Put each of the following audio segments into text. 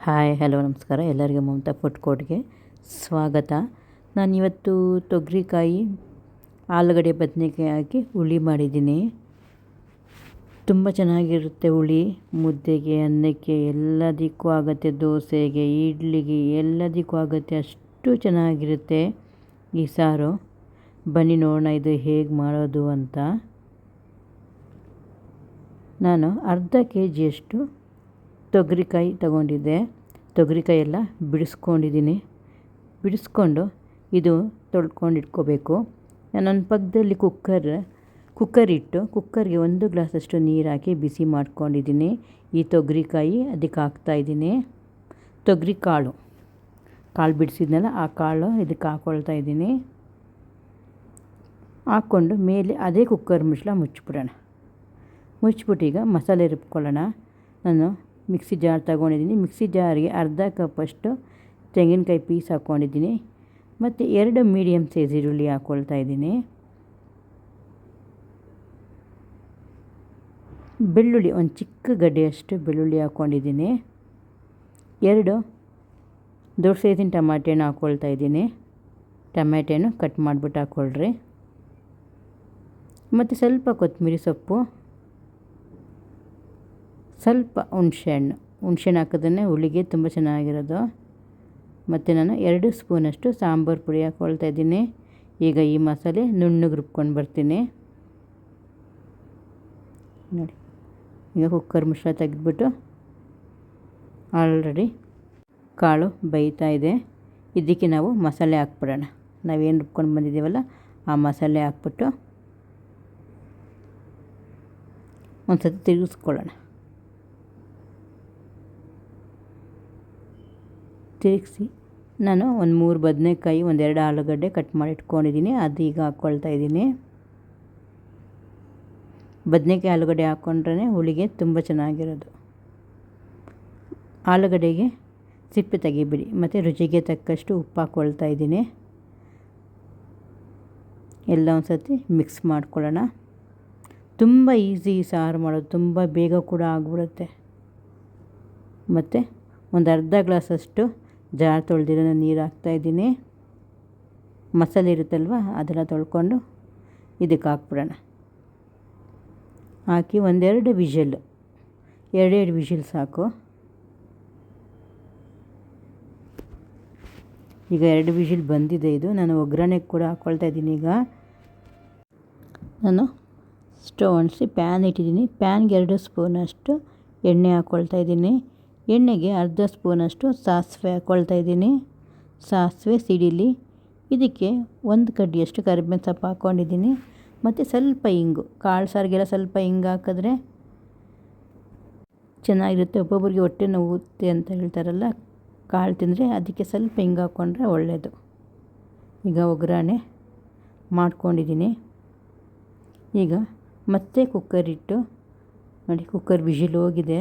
Hi, hello, ನಮಸ್ಕಾರ. ಎಲ್ಲರಿಗೂ Mamata food ಕೋರ್ಟ್ಗೆ ಸ್ವಾಗತ. ನಾನಿವತ್ತು ತೊಗರಿಕಾಯಿ, ಆಲೂಗಡ್ಡೆ ಬದನೆಕಾಯಿ ಹಾಕಿ ಹುಳಿ ಮಾಡಿದ್ದೀನಿ. ತುಂಬ ಚೆನ್ನಾಗಿರುತ್ತೆ ಹುಳಿ. ಮುದ್ದೆಗೆ, ಅನ್ನಕ್ಕೆ ಎಲ್ಲದಕ್ಕೂ ಆಗುತ್ತೆ. ದೋಸೆಗೆ, ಇಡ್ಲಿಗೆ ಎಲ್ಲದಕ್ಕೂ ಆಗುತ್ತೆ. ಅಷ್ಟು ಚೆನ್ನಾಗಿರುತ್ತೆ ಈ ಸಾರು. ಬನ್ನಿ ನೋಡೋಣ ಇದು ಹೇಗೆ ಮಾಡೋದು ಅಂತ. ನಾನು ಅರ್ಧ ಕೆ ಜಿಯಷ್ಟು ತೊಗರಿಕಾಯಿ ತಗೊಂಡಿದ್ದೆ. ತೊಗರಿಕಾಯಿ ಎಲ್ಲ ಬಿಡಿಸ್ಕೊಂಡಿದ್ದೀನಿ. ಬಿಡಿಸ್ಕೊಂಡು ಇದು ತೊಳ್ಕೊಂಡು ಇಟ್ಕೋಬೇಕು ನಾನೊಂದು ಪಕ್ಕದಲ್ಲಿ ಕುಕ್ಕರ್ ಕುಕ್ಕರ್ ಇಟ್ಟು ಕುಕ್ಕರ್ಗೆ ಒಂದು ಗ್ಲಾಸಷ್ಟು ನೀರು ಹಾಕಿ ಬಿಸಿ ಮಾಡ್ಕೊಂಡಿದ್ದೀನಿ. ಈ ತೊಗರಿಕಾಯಿ ಅದಕ್ಕೆ ಹಾಕ್ತಾಯಿದ್ದೀನಿ ತೊಗರಿ ಕಾಳು. ಕಾಳು ಬಿಡಿಸಿದ್ನಲ್ಲ, ಆ ಕಾಳು ಇದಕ್ಕೆ ಹಾಕ್ಕೊಳ್ತಾ ಇದ್ದೀನಿ. ಹಾಕ್ಕೊಂಡು ಮೇಲೆ ಅದೇ ಕುಕ್ಕರ್ ಮುಚ್ಚಳ ಮುಚ್ಚಿಬಿಡೋಣ. ಮುಚ್ಚಿಬಿಟ್ಟು ಈಗ ಮಸಾಲೆ ರುಬ್ಕೊಳ್ಳೋಣ. ನಾನು ಮಿಕ್ಸಿ ಜಾರ್ ತಗೊಂಡಿದ್ದೀನಿ. ಮಿಕ್ಸಿ ಜಾರಿಗೆ ಅರ್ಧ ಕಪ್ಪಷ್ಟು ತೆಂಗಿನಕಾಯಿ ಪೀಸ್ ಹಾಕ್ಕೊಂಡಿದ್ದೀನಿ ಮತ್ತು ಎರಡು ಮೀಡಿಯಮ್ ಸೈಜ್ ಈರುಳ್ಳಿ ಹಾಕ್ಕೊಳ್ತಾ ಇದ್ದೀನಿ. ಬೆಳ್ಳುಳ್ಳಿ, ಒಂದು ಚಿಕ್ಕ ಗಡ್ಡೆಯಷ್ಟು ಬೆಳ್ಳುಳ್ಳಿ ಹಾಕ್ಕೊಂಡಿದ್ದೀನಿ ಎರಡು ದೊಡ್ಡ ಸೈಜಿನ ಟಮಾಟೆನ ಹಾಕ್ಕೊಳ್ತಾ ಇದ್ದೀನಿ. ಟೊಮ್ಯಾಟೆನೂ ಕಟ್ ಮಾಡಿಬಿಟ್ಟು ಹಾಕ್ಕೊಳ್ರಿ ಮತ್ತು ಸ್ವಲ್ಪ ಕೊತ್ತಂಬರಿ ಸೊಪ್ಪು. ಸ್ವಲ್ಪ ಹುಣಸೆಹಣ್ಣು. ಹುಣಸೆಹಣ್ಣು ಹಾಕಿದ್ರೆ ಹುಳಿಗೆ ತುಂಬ ಚೆನ್ನಾಗಿರೋದು. ಮತ್ತು ನಾನು ಎರಡು ಸ್ಪೂನಷ್ಟು ಸಾಂಬಾರು ಪುಡಿ ಹಾಕ್ಕೊಳ್ತಾ ಇದ್ದೀನಿ. ಈಗ ಈ ಮಸಾಲೆ ನುಣ್ಣಗೆ ರುಬ್ಕೊಂಡು ಬರ್ತೀನಿ. ನೋಡಿ, ಈಗ ಕುಕ್ಕರ್ ಮಿಶ್ರ ತೆಗೆದ್ಬಿಟ್ಟು ಆಲ್ರೆಡಿ ಕಾಳು ಬೇಯ್ತಾ ಇದೆ. ಇದಕ್ಕೆ ನಾವು ಮಸಾಲೆ ಹಾಕ್ಬಿಡೋಣ. ನಾವೇನು ರುಬ್ಕೊಂಡು ಬಂದಿದ್ದೀವಲ್ಲ, ಆ ಮಸಾಲೆ ಹಾಕ್ಬಿಟ್ಟು ಒಂದು ಸತಿ ತಿರುಗಿಸ್ಕೊಳ್ಳೋಣ. ತಿರುಗಿಸಿ ನಾನು ಒಂದು ಮೂರು ಬದನೆಕಾಯಿ ಒಂದೆರಡು ಆಲೂಗಡ್ಡೆ ಕಟ್ ಮಾಡಿ ಇಟ್ಕೊಂಡಿದ್ದೀನಿ. ಅದು ಈಗ ಹಾಕ್ಕೊಳ್ತಾ ಇದ್ದೀನಿ. ಬದನೆಕಾಯಿ ಆಲೂಗಡ್ಡೆ ಹಾಕ್ಕೊಂಡ್ರೆ ಹುಳಿಗೆ ತುಂಬ ಚೆನ್ನಾಗಿರೋದು. ಆಲೂಗಡ್ಡೆಗೆ ಸಿಪ್ಪೆ ತೆಗಿಬಿಡಿ ಮತ್ತು ರುಚಿಗೆ ತಕ್ಕಷ್ಟು ಉಪ್ಪು ಹಾಕ್ಕೊಳ್ತಾ ಇದ್ದೀನಿ. ಎಲ್ಲ ಒಂದು ಸರ್ತಿ ಮಿಕ್ಸ್ ಮಾಡ್ಕೊಳ್ಳೋಣ. ತುಂಬ ಈಸಿ ಸಾರು ಮಾಡೋದು, ತುಂಬ ಬೇಗ ಕೂಡ ಆಗಿಬಿಡುತ್ತೆ. ಮತ್ತು ಒಂದು ಅರ್ಧ ಗ್ಲಾಸಷ್ಟು ಜಾರ್ ತೊಳೆದಿರೋ ನೀರು ಹಾಕ್ತಾಯಿದ್ದೀನಿ ಮಸಾಲೆ ಇರುತ್ತಲ್ವ, ಅದೆಲ್ಲ ತೊಳ್ಕೊಂಡು ಇದಕ್ಕೆ ಹಾಕ್ಬಿಡೋಣ. ಹಾಕಿ ಒಂದೆರಡು ವಿಷಲ್ಲು ಎರಡೆರಡು ವಿಷಲ್ ಸಾಕು. ಈಗ ಎರಡು ವಿಷಲ್ ಬಂದಿದೆ ಇದು, ನಾನು ಒಗ್ಗರಣೆಗೆ ಕೂಡ ಹಾಕ್ಕೊಳ್ತಾ ಇದ್ದೀನಿ ಈಗ. ನಾನು ಸ್ಟವ್ ಅಣಿಸಿ ಪ್ಯಾನ್ ಇಟ್ಟಿದ್ದೀನಿ. ಪ್ಯಾನ್ಗೆ ಎರಡು ಸ್ಪೂನಷ್ಟು ಎಣ್ಣೆ ಹಾಕ್ಕೊಳ್ತಾ ಇದ್ದೀನಿ. ಎಣ್ಣೆಗೆ ಅರ್ಧ ಸ್ಪೂನಷ್ಟು ಸಾಸಿವೆ ಹಾಕ್ಕೊಳ್ತಾ ಇದ್ದೀನಿ. ಸಾಸಿವೆ, ಸಿಡಿಲಿ, ಇದಕ್ಕೆ ಒಂದು ಕಡ್ಡಿಯಷ್ಟು ಕರಿಬೇವಿನ ಸೊಪ್ಪು ಹಾಕ್ಕೊಂಡಿದ್ದೀನಿ. ಮತ್ತು ಸ್ವಲ್ಪ ಇಂಗು, ಕಾಳು ಸಾರಿಗೆಲ್ಲ ಸ್ವಲ್ಪ ಹಿಂಗೆ ಹಾಕಿದ್ರೆ ಚೆನ್ನಾಗಿರುತ್ತೆ, ಒಬ್ಬೊಬ್ಬರಿಗೆ ಹೊಟ್ಟೆ ನೋವುತ್ತೆ ಅಂತ ಹೇಳ್ತಾರಲ್ಲ, ಕಾಳು ತಿಂದರೆ ಅದಕ್ಕೆ ಸ್ವಲ್ಪ ಹಿಂಗೆ ಹಾಕ್ಕೊಂಡ್ರೆ ಒಳ್ಳೆಯದು ಈಗ ಒಗ್ಗರಣೆ ಮಾಡ್ಕೊಂಡಿದ್ದೀನಿ. ಈಗ ಮತ್ತೆ ಕುಕ್ಕರ್ ಇಟ್ಟು, ನೋಡಿ ಕುಕ್ಕರ್ ವಿಜಿಲ್ ಹೋಗಿದೆ.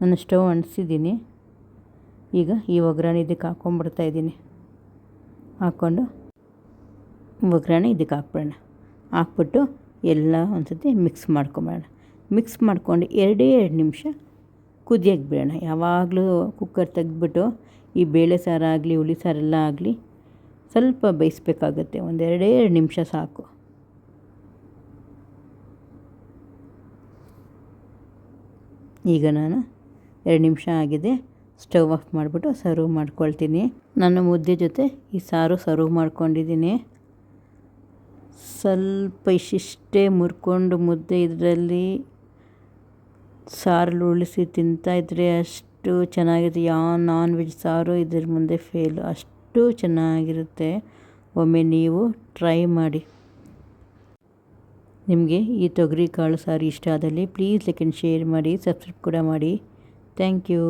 ನಾನು ಸ್ಟವ್ ಅಂಟಿಸಿದ್ದೀನಿ ಈಗ ಈ ಒಗ್ಗರಣೆ ಇದಕ್ಕೆ ಹಾಕ್ಕೊಂಬಿಡ್ತಾ ಇದ್ದೀನಿ. ಹಾಕ್ಕೊಂಡು ಒಗ್ಗರಣೆ ಇದಕ್ಕೆ ಹಾಕ್ಬಿಡೋಣ. ಹಾಕ್ಬಿಟ್ಟು ಎಲ್ಲ ಒಂದು ಸತಿ ಮಿಕ್ಸ್ ಮಾಡ್ಕೊಂಬಿಡೋಣ. ಮಿಕ್ಸ್ ಮಾಡ್ಕೊಂಡು ಎರಡೇ ಎರಡು ನಿಮಿಷ ಕುದಿಯಕ್ಕೆ ಬಿಡೋಣ. ಯಾವಾಗಲೂ ಕುಕ್ಕರ್ ತೆಗೆದ್ಬಿಟ್ಟು ಈ ಬೇಳೆ ಸಾರಾಗಲಿ ಹುಳಿ ಸಾರೆಲ್ಲ ಆಗಲಿ ಸ್ವಲ್ಪ ಬೇಯಿಸ್ಬೇಕಾಗತ್ತೆ. ಒಂದು ಎರಡೇ ಎರಡು ನಿಮಿಷ ಸಾಕು. ಈಗ ನಾನು ಎರಡು ನಿಮಿಷ ಆಗಿದೆ. ಸ್ಟವ್ ಆಫ್ ಮಾಡಿಬಿಟ್ಟು ಸರ್ವ್ ಮಾಡ್ಕೊಳ್ತೀನಿ. ನಾನು ಮುದ್ದೆ ಜೊತೆ ಈ ಸಾರು ಸರ್ವ್ ಮಾಡ್ಕೊಂಡಿದ್ದೀನಿ. ಸ್ವಲ್ಪ ಇಷ್ಟಿಷ್ಟೇ ಮುರ್ಕೊಂಡು ಮುದ್ದೆ ಇದರಲ್ಲಿ ಸಾರಲ್ಲಿ ಉಳಿಸಿ ತಿಂತಾಯಿದ್ರೆ ಅಷ್ಟು ಚೆನ್ನಾಗಿರುತ್ತೆ ಯಾವ ನಾನ್ ವೆಜ್ ಸಾರು ಇದ್ರ ಮುಂದೆ ಫೇಲು ಅಷ್ಟು ಚೆನ್ನಾಗಿರುತ್ತೆ. ಒಮ್ಮೆ ನೀವು ಟ್ರೈ ಮಾಡಿ. ನಿಮಗೆ ಈ ತೊಗರಿ ಕಾಳು ಸಾರು ಇಷ್ಟ ಆದಲ್ಲಿ ಪ್ಲೀಸ್ ಲೈಕ್ ಆ್ಯಂಡ್ ಶೇರ್ ಮಾಡಿ ಸಬ್ಸ್ಕ್ರೈಬ್ ಕೂಡ ಮಾಡಿ. Thank you